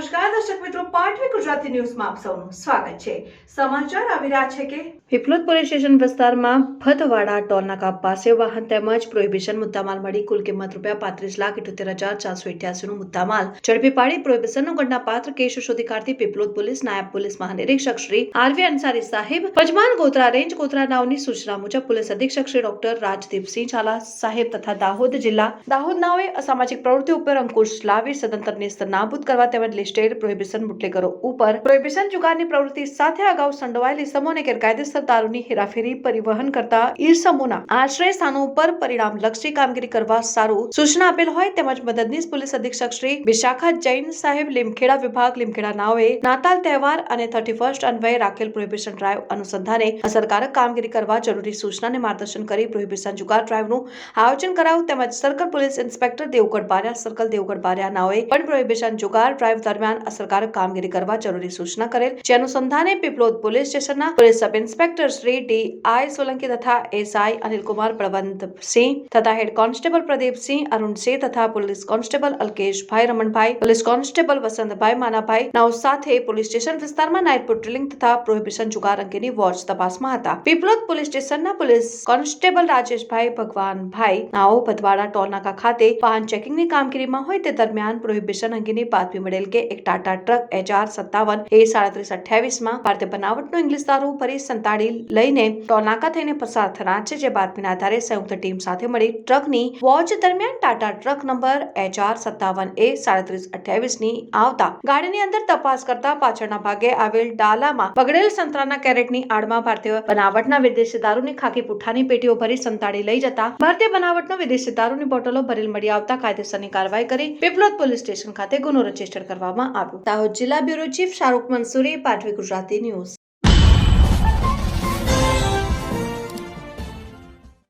નમસ્કાર, દર્શક મિત્રો, પાટવી ગુજરાતી ન્યૂઝમાં આપ સૌનું સ્વાગત છે. સમાચાર આવી રહ્યા છે કે પીપલોદ પોલીસ સ્ટેશન વિસ્તારમાં ભદવાડા ટોલનાકા પાસે વાહન તેમજ પ્રોહિબિશન મુદ્દામાલ મળી કુલ કિંમત રૂપિયા પાંત્રીસ લાખ ઇઠોતેર હજાર ચારસો ઇઠ્યાસી નું મુદ્દામાલ. ઝડપી પાડી પ્રોહિબિશનનો ગણનાપાત્ર કેસ શોધી કાઢતી પીપલોદ પોલીસ નાયબ પોલીસ મહાનિરીક્ષક શ્રી આરવી અંસારી સાહેબ પજમાન ગોત્રા રેન્જ ગોત્રા નાવની સૂચના મુજબ પોલીસ અધિક્ષક શ્રી ડોક્ટર રાજદીપસિંહ ઝાલા સાહેબ તથા દાહોદ જિલ્લા દાહોદ નાઓએ અસામાજિક પ્રવૃત્તિ ઉપર અંકુશ લાવી સદંતર નિસ્ત નાબૂદ કરવા તેમજ લિસ્ટેડ પ્રોહિબિશન બુટલેગરો ઉપર પ્રોહિબિશન જુગારની પ્રવૃત્તિ સાથે અગાઉ સંડોવાયેલ ઇસમોને ગેરકાયદેસર દારૂની હેરાફેરી પરિવહન કરતા ઈસમોના આશ્રય સ્થાનો ઉપર પરિણામલક્ષી કામગીરી કરવા સારું સૂચના આપેલ હોય તેમજ મદદનીશ પોલીસ અધિક્ષક શ્રી વિશાખા જૈન સાહેબ લીમખેડા વિભાગ લીમખેડા નાઓએ નાતાલ તહેવાર અને થર્ટી ફર્સ્ટ અન્વયે રાખેલ પ્રોહિબિશન ડ્રાઈવ અનુસંધાને અસરકારક કામગીરી કરવા જરૂરી સૂચના માર્ગદર્શન કરી પ્રોહિબિશન જુગાર ડ્રાઈવનું આયોજન કરાયું તેમજ circle police inspector Devgadh Baria, circle Devgadh Baria નાઓએ પણ પ્રોહિબિશન જુગાર ડ્રાઈવ દરમિયાન અસરકારક કામગીરી કરવા જરૂરી સૂચના કરેલ, જે અનુસંધાને પીપલોદ પોલીસ સ્ટેશનના police sub inspector Shri D I Solanki તથા એસઆઈ અનિલકુમાર પ્રવંતસિંહ તથા હેડ કોન્સ્ટેબલ પ્રદીપસિંહ અરુણસિંહ તથા police constable Alkeshbhai Ramanbhai, police constable Vasantbhai Manabhai નાઓ સાથે પોલીસ સ્ટેશન વિસ્તારમાં નાઇટ પેટ્રોલિંગ તથા પ્રોહિબિશન જુગાર અંગેની વોચ તપાસમાં હતા. પીપલોદ પોલીસ સ્ટેશનના પોલીસ કોન્સ્ટેબલ રાજેશભાઈ ભગવાનભાઈ નાઓ ભદવાડા ટોલનાકા ખાતે વાહન ચેકિંગની કામગીરીમાં હોય તે દરમિયાન પ્રોહિબિશન અંગેની બાતમી મળેલ કે એક ટાટા ટ્રક એચઆર સત્તાવન એ સાડત્રીસ અઠ્યાવીસમાં ભારતીય બનાવટનો ઇંગ્લિશ દારૂ ભરી સંતાડી લઈને ટોલનાકા થઈને પસાર થનાર છે, જે બાતમીના આધારે સંયુક્ત ટીમ સાથે મળી ટ્રકની વોચ દરમિયાન ટાટા ટ્રક નંબર એચઆર સત્તાવન એ સાડત્રીસ અઠ્યાવીસની આવતા ગાડીની અંદર તપાસ કરતા પાછળના ભાગે આવેલ ડાલામાં બગડેલ સંતરાના કેરેટની આડમાં ભારતીય બનાવટના વિદેશી દારૂની ખાકી પુઠ્ઠાની પેટીઓ ભરી સંતાડી લઈ જતા ભારતીય બનાવટનો વિદેશી દારૂની બોટલો ભરેલ મળી આવતા કાયદેસરની કાર્યવાહી કરી પીપલોદ પોલીસ સ્ટેશન ખાતે ગુનો રજિસ્ટર કરવામાં આવ્યું. દાહોદ જિલ્લા bureau chief Shahrukh Mansuri Patvi Gujarati news.